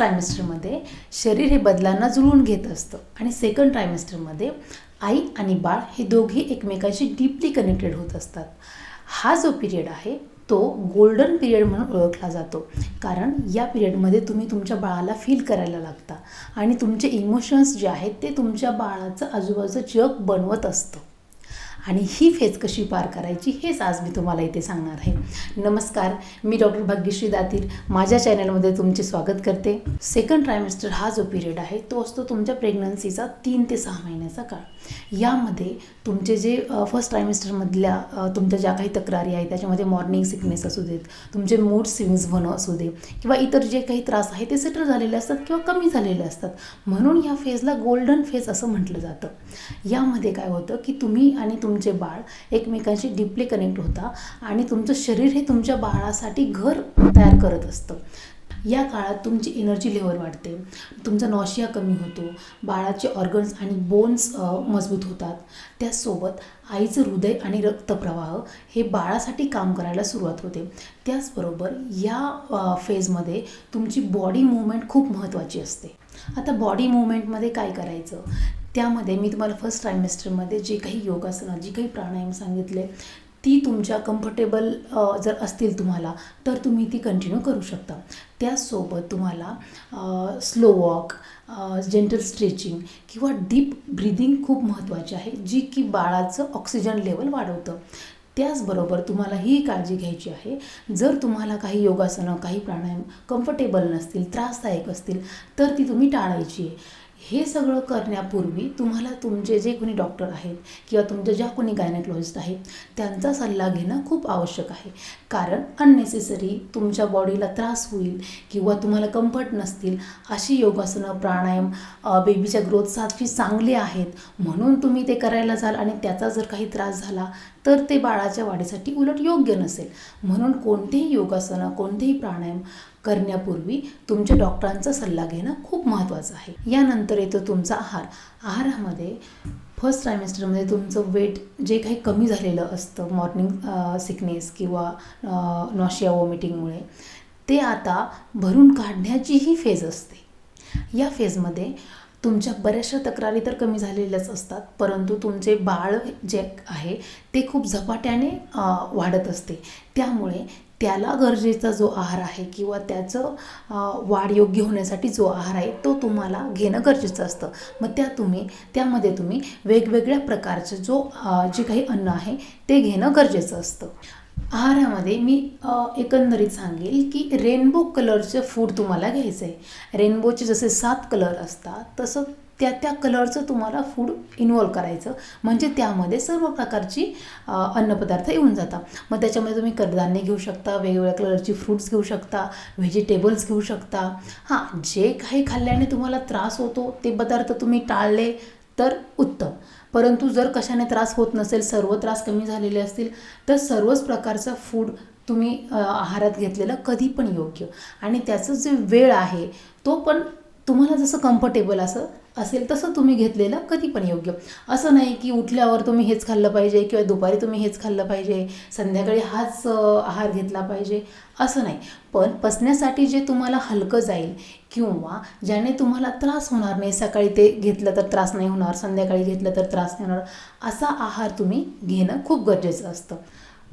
ट्रायमेस्टरमध्ये शरीर हे बदलांना जुळवून घेत असतं आणि सेकंड ट्रायमेस्टरमध्ये आई आणि बाळ हे दोघे एकमेकांशी डीपली कनेक्टेड होत असतात. हा जो पिरियड आहे तो गोल्डन पिरियड म्हणून ओळखला जातो. कारण या पिरियडमध्ये तुम्ही तुमच्या बाळाला फील करायला लागता आणि तुमचे इमोशन्स जे आहेत ते तुमच्या बाळाचं आजूबाजूचं जग बनवत असतं. आणि ही फेज कशी पार करायची हेच आज मी तुम्हाला इथे सांगणार आहे. नमस्कार मी डॉक्टर भाग्यश्री दातीर. माझ्या चॅनलमध्ये तुमचे स्वागत करते. सेकंड ट्रायमेस्टर हा जो पिरियड आहे तो असतो तुमच्या प्रेग्नन्सीचा तीन ते सहा महिन्याचा काळ. यामध्ये तुमचे जे फर्स्ट ट्रायमेस्टरमधल्या तुमच्या ज्या काही तक्रारी आहेत त्याच्यामध्ये मॉर्निंग सिकनेस असू देत तुमचे मूड स्विंग्स होणं असू दे किंवा इतर जे काही त्रास आहे ते सेटल झालेले असतात किंवा कमी झालेले असतात. म्हणून या फेजला गोल्डन फेज असं म्हटलं जातं. यामध्ये काय होतं की तुम्ही आणि तुम तुमचे बाळ एकमेकांशी डीपली कनेक्ट होता आणि तुमचं शरीर हे तुमच्या बाळासाठी घर तयार करत असतं. या काळात तुमची एनर्जी लेवल वाढते. तुमचा नॉशिया कमी होतो. बाळाचे ऑर्गन्स आणि बोन्स मजबूत होतात. त्याचसोबत आईचं हृदय आणि रक्तप्रवाह हे बाळासाठी काम करायला सुरुवात होते. त्याचबरोबर या फेजमध्ये तुमची बॉडी मुवमेंट खूप महत्त्वाची असते. आता बॉडी मुवमेंटमध्ये काय करायचं? त्यामध्ये मी तुम्हाला फर्स्ट ट्रायमेस्टरमध्ये जे काही योगासनं जी काही प्राणायाम सांगितले ती तुमच्या कम्फर्टेबल जर असतील तुम्हाला तर तुम्ही ती कंटिन्यू करू शकता. त्याचसोबत तुम्हाला स्लो वॉक जेंटल स्ट्रेचिंग किंवा डीप ब्रिदिंग खूप महत्त्वाची आहे जी की बाळाचं ऑक्सिजन लेवल वाढवतं. त्याचबरोबर तुम्हाला ही काळजी घ्यायची आहे जर तुम्हाला काही योगासनं काही प्राणायाम कम्फर्टेबल नसतील त्रासदायक असतील तर ती तुम्ही टाळायची आहे. हे सगळं करण्यापूर्वी तुम्हाला तुमचे जे कोणी डॉक्टर आहेत किंवा तुमच्या ज्या कोणी गायनेकोलॉजिस्ट आहेत त्यांचा सल्ला घेणं खूप आवश्यक आहे. कारण अननेसेसरी तुमच्या बॉडीला त्रास होईल किंवा तुम्हाला कम्फर्ट नसतील अशी योगासनं प्राणायाम बेबीच्या ग्रोथसाठी चांगली आहेत म्हणून तुम्ही ते करायला जाल आणि त्याचा जर काही त्रास झाला तर ते बाळाच्या वाढीसाठी उलट योग्य नसेल. म्हणून कोणतेही योगासनं कोणतेही प्राणायाम करण्यापूर्वी तुमच्या डॉक्टरांचा सल्ला घेणं खूप महत्त्वाचं आहे. यानंतर येतो तुमचा आहार. आहारामध्ये फर्स्ट ट्रायमेस्टरमध्ये तुमचं वेट जे काही कमी झालेलं असतं मॉर्निंग सिकनेस किंवा नॉशिया वॉमिटिंगमुळे ते आता भरून काढण्याचीही फेज असते. या फेजमध्ये तुमच्या बऱ्याचशा तक्रारी तर कमी झालेल्याच असतात परंतु तुमचे बाळ जे आहे ते खूप झपाट्याने वाढत असते. त्यामुळे त्याला गरजेचा जो आहार आहे किंवा त्याचं वाढ योग्य होण्यासाठी जो आहार आहे तो तुम्हाला घेणं गरजेचं असतं. मग त्या तुम्ही त्यामध्ये तुम्ही वेगवेगळ्या प्रकारचे जो जे काही अन्न आहे ते घेणं गरजेचं असतं. आहारामध्ये मी एकंदरीत सांगेल की रेनबो कलरचं फूड तुम्हाला घ्यायचं आहे रेनबोचे जसे सात कलर असतात तसं त्या त्या कलरचं तुम्हाला फूड इन्वॉल्व करायचं. म्हणजे त्यामध्ये सर्व प्रकारची अन्नपदार्थ येऊन जातात. मग त्याच्यामध्ये तुम्ही कडधान्य घेऊ शकता वेगवेगळ्या कलरची फ्रूट्स घेऊ शकता व्हेजिटेबल्स घेऊ शकता. हां जे काही खाल्ल्याने तुम्हाला त्रास होतो ते पदार्थ तुम्ही टाळले तर उत्तम. परंतु जर कशाने त्रास होत नसेल सर्व त्रास कमी झालेले असतील तर सर्वच प्रकारचा फूड तुम्ही आहारात घेतलेलं कधी पण योग्य. आणि त्याचं जे वेळ आहे तो पण तुम्हाला जसं कम्फर्टेबल असं असेल तसं तुम्ही घेतलेलं कधी पण योग्य. असं नाही की उठल्यावर तुम्ही हेच खाल्लं पाहिजे किंवा दुपारी तुम्ही हेच खाल्लं पाहिजे संध्याकाळी हाच आहार घेतला पाहिजे असं नाही. पण पचण्यासाठी जे तुम्हाला हलकं जाईल किंवा ज्याने तुम्हाला त्रास होणार नाही सकाळी ते घेतलं तर त्रास नाही होणार संध्याकाळी घेतलं तर त्रास नाही होणार असा आहार तुम्ही घेणं खूप गरजेचं असतं.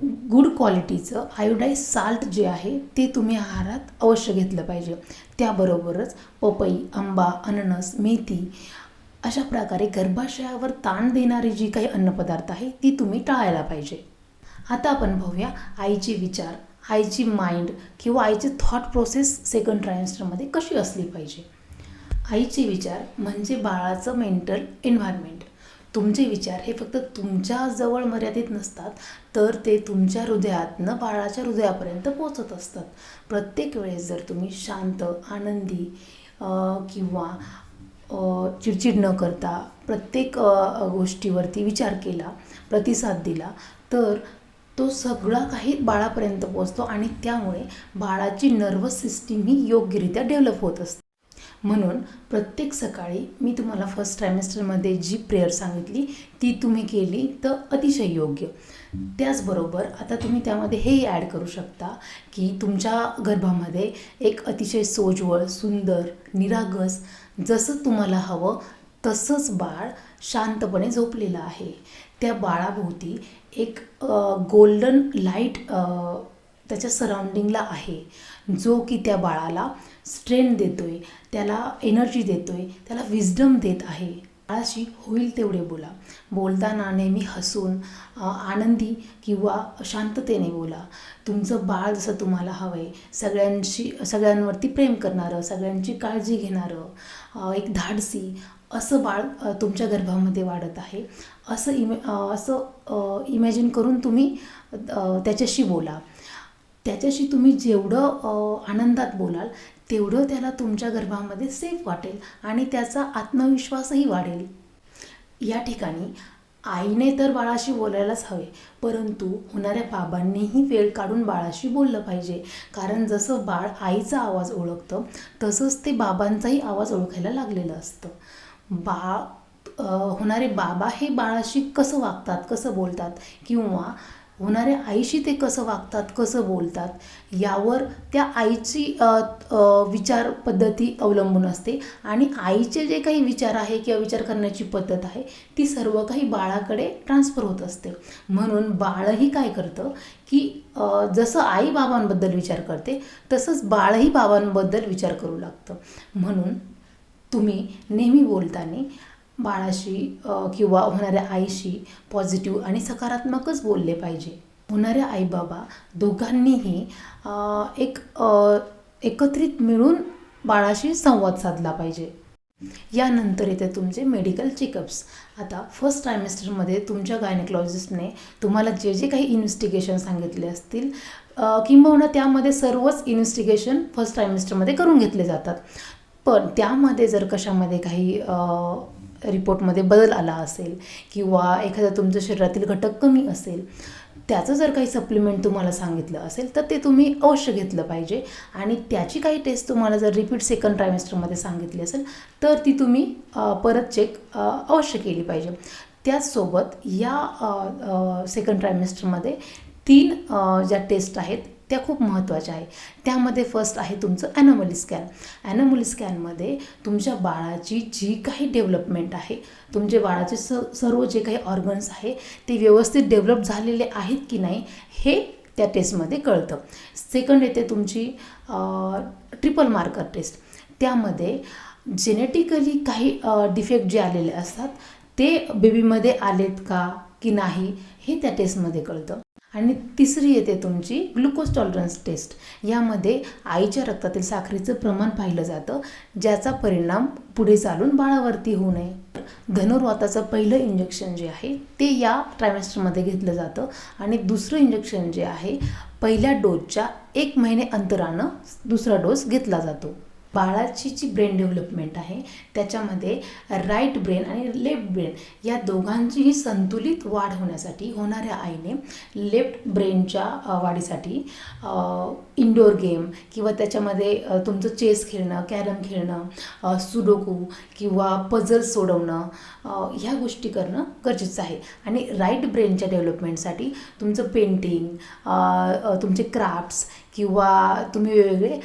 गुड क्वालिटीचं आयोडाईज साल्ट जे आहे ते तुम्ही आहारात अवश्य घेतलं पाहिजे. त्याबरोबरच पपई आंबा अननस मेथी अशा प्रकारे गर्भाशयावर ताण देणारी जी काही अन्नपदार्थ आहे ती तुम्ही टाळायला पाहिजे. आता आपण पाहूया आईचे विचार आईची माइंड किंवा आईची थॉट प्रोसेस सेकंड ट्रायमेस्टरमध्ये कशी असली पाहिजे. आईचे विचार म्हणजे बाळाचं मेंटल एन्व्हायरमेंट. तुमचे विचार हे फक्त तुमच्या जवळ मर्यादित नसतात तर ते तुमच्या हृदयातनं बाळाच्या हृदयापर्यंत पोचत असतात. प्रत्येक वेळेस जर तुम्ही शांत आनंदी किंवा चिडचिड न करता प्रत्येक गोष्टीवरती विचार केला प्रतिसाद दिला तर तो सगळा काही बाळापर्यंत पोचतो आणि त्यामुळे बाळाची नर्वस सिस्टीम ही योग्यरित्या डेव्हलप होत असते. म्हणून प्रत्येक सकाळी मी तुम्हाला फर्स्ट ट्रायमेस्टरमध्ये जी प्रेयर सांगितली ती तुम्ही केली तर अतिशय योग्य. त्याचबरोबर आता तुम्ही त्यामध्ये हेही ॲड करू शकता की तुमच्या गर्भामध्ये एक अतिशय सोज्वळ सुंदर निरागस जसं तुम्हाला हवं तसंच बाळ शांतपणे झोपलेलं आहे. त्या बाळाभोवती एक गोल्डन लाइट त्याच्या सराउंडिंगला आहे जो की त्या बाळाला स्ट्रेंथ आहे त्याला एनर्जी देतो आहे त्याला विजडम देत आहे. बाळाशी होईल तेवढे बोला. बोलताना नेहमी हसून आनंदी किंवा शांततेने बोला. तुमचं बाळ जसं तुम्हाला हवं आहे सगळ्यांशी सगळ्यांवरती प्रेम करणारं सगळ्यांची काळजी घेणारं एक धाडसी असं बाळ तुमच्या गर्भामध्ये वाढत आहे. असं इमे असं इमॅजिन करून तुम्ही त्याच्याशी बोला. त्याच्याशी तुम्ही जेवढं आनंदात बोलाल तेवढं त्याला तुमच्या गर्भामध्ये सेफ वाटेल आणि त्याचा आत्मविश्वासही वाढेल. या ठिकाणी आईने तर बाळाशी बोलायलाच हवे परंतु होणाऱ्या बाबांनीही वेळ काढून बाळाशी बोललं पाहिजे. कारण जसं बाळ आईचा आवाज ओळखतं तसंच ते बाबांचाही आवाज ओळखायला लागलेलं असतं. बाळ होणारे बाबा हे बाळाशी कसं वागतात कसं बोलतात किंवा होणाऱ्या आईशी ते कसं वागतात कसं बोलतात यावर त्या आईची विचार पद्धती अवलंबून असते. आणि आईचे जे काही विचार आहे किंवा विचार करण्याची पद्धत आहे ती सर्व काही बाळाकडे ट्रान्सफर होत असते. म्हणून बाळही काय करतं की जसं आई बाबांबद्दल विचार करते तसंच बाळही बाबांबद्दल विचार करू लागतं. म्हणून तुम्ही नेहमी बोलताना बाळाशी किंवा होणाऱ्या आईशी पॉझिटिव्ह आणि सकारात्मकच बोलले पाहिजे. होणाऱ्या आई बाबा दोघांनीही एक एकत्रित मिळून बाळाशी संवाद साधला पाहिजे. यानंतर येते तुमचे मेडिकल चेकअप्स आता फर्स्ट ट्रायमेस्टरमध्ये तुमच्या गायनेकॉलॉजिस्टने तुम्हाला जे जे काही इन्व्हेस्टिगेशन सांगितले असतील किंबहुना त्यामध्ये सर्वच इन्व्हेस्टिगेशन फर्स्ट ट्रायमेस्टरमध्ये करून घेतले जातात. पण त्यामध्ये जर कशामध्ये काही रिपोर्टमध्ये बदल आला असेल किंवा एखादा तुमच्या शरीरातील घटक कमी असेल त्याचं जर काही सप्लिमेंट तुम्हाला सांगितलं असेल तर ते तुम्ही अवश्य घेतलं पाहिजे. आणि त्याची काही टेस्ट तुम्हाला जर रिपीट सेकंड ट्रायमेस्टरमध्ये सांगितली असेल तर ती तुम्ही परत चेक अवश्य केली पाहिजे. त्याचसोबत या सेकंड ट्रायमेस्टरमध्ये तीन ज्या टेस्ट आहेत त्या खूप महत्त्वाच्या आहे. त्यामध्ये फर्स्ट आहे तुमचं ॲनोमली स्कॅन ॲनोमली स्कॅनमध्ये तुमच्या बाळाची जी काही डेव्हलपमेंट आहे तुमच्या बाळाचे स सर्व जे काही ऑर्गन्स आहे ते व्यवस्थित डेव्हलप झालेले आहेत की नाही हे त्या टेस्टमध्ये कळतं. सेकंड येते तुमची ट्रिपल मार्कर टेस्ट त्यामध्ये जेनेटिकली काही डिफेक्ट जे आलेले असतात ते बेबीमध्ये आलेत का की नाही हे त्या टेस्टमध्ये कळतं. आणि तिसरी येते तुमची ग्लुकोज टॉलरन्स टेस्ट यामध्ये आईच्या रक्तातील साखरेचं प्रमाण पाहिलं जातं ज्याचा परिणाम पुढे चालून बाळावरती होऊ नये. धनुर्वाताचं पहिलं इंजेक्शन जे आहे ते या ट्रायमेस्टरमध्ये घेतलं जातं. आणि दुसरं इंजेक्शन जे आहे पहिल्या डोसच्या एक महिने अंतरानं दुसरा डोस घेतला जातो. बाळाची जी ब्रेन डेव्हलपमेंट आहे त्याच्यामध्ये राईट ब्रेन आणि लेफ्ट ब्रेन या दोघांचीही संतुलित वाढ होण्यासाठी होणाऱ्या आईने लेफ्ट ब्रेनच्या वाढीसाठी इंडोर गेम किंवा त्याच्यामध्ये तुमचं चेस खेळणं कॅरम खेळणं सुडोकू किंवा पझल सोडवणं ह्या गोष्टी करणं गरजेचं आहे. आणि राईट ब्रेनच्या डेव्हलपमेंटसाठी तुमचं पेंटिंग तुमचे क्राफ्ट्स किंवा तुम्ही वेगवेगळे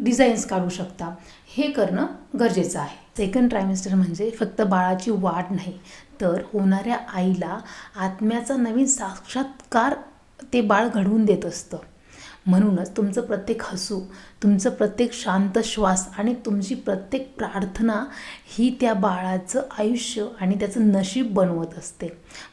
डिझाईन्स काढू शकता. हे करणं गरजेचं आहे. सेकंड ट्रायमेस्टर म्हणजे फक्त बाळाची वाढ नाही तर होणाऱ्या आईला आत्म्याचा नवीन साक्षात्कार ते बाळ घडवून देत असतं. म्हणूनच तुमचं प्रत्येक हसू तुमचं प्रत्येक शांत श्वास आणि तुमची प्रत्येक प्रार्थना ही त्या बाळाचं आयुष्य आणि त्याचं नशीब बनवत असते.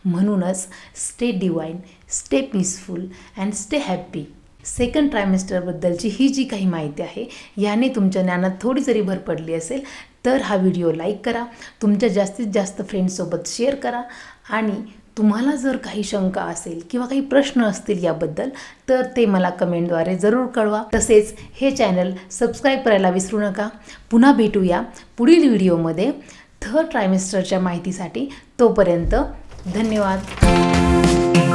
म्हणूनच stay divine stay peaceful and stay happy second ट्रायमेस्टरबद्दलची ही जी काही माहिती आहे याने तुमच्या ज्ञानात थोडी जरी भर पडली असेल तर हा व्हिडिओ लाईक करा तुमच्या जास्तीत जास्त फ्रेंड्ससोबत शेअर करा आणि तुम्हाला जर काही शंका असेल किंवा काही प्रश्न असतील याबद्दल तर ते मला कमेंटद्वारे जरूर कळवा. तसेच हे चॅनल सबस्क्राईब करायला विसरू नका. पुन्हा भेटूया पुढील व्हिडिओमध्ये थर्ड ट्रायमेस्टरच्या माहितीसाठी तोपर्यंत धन्यवाद.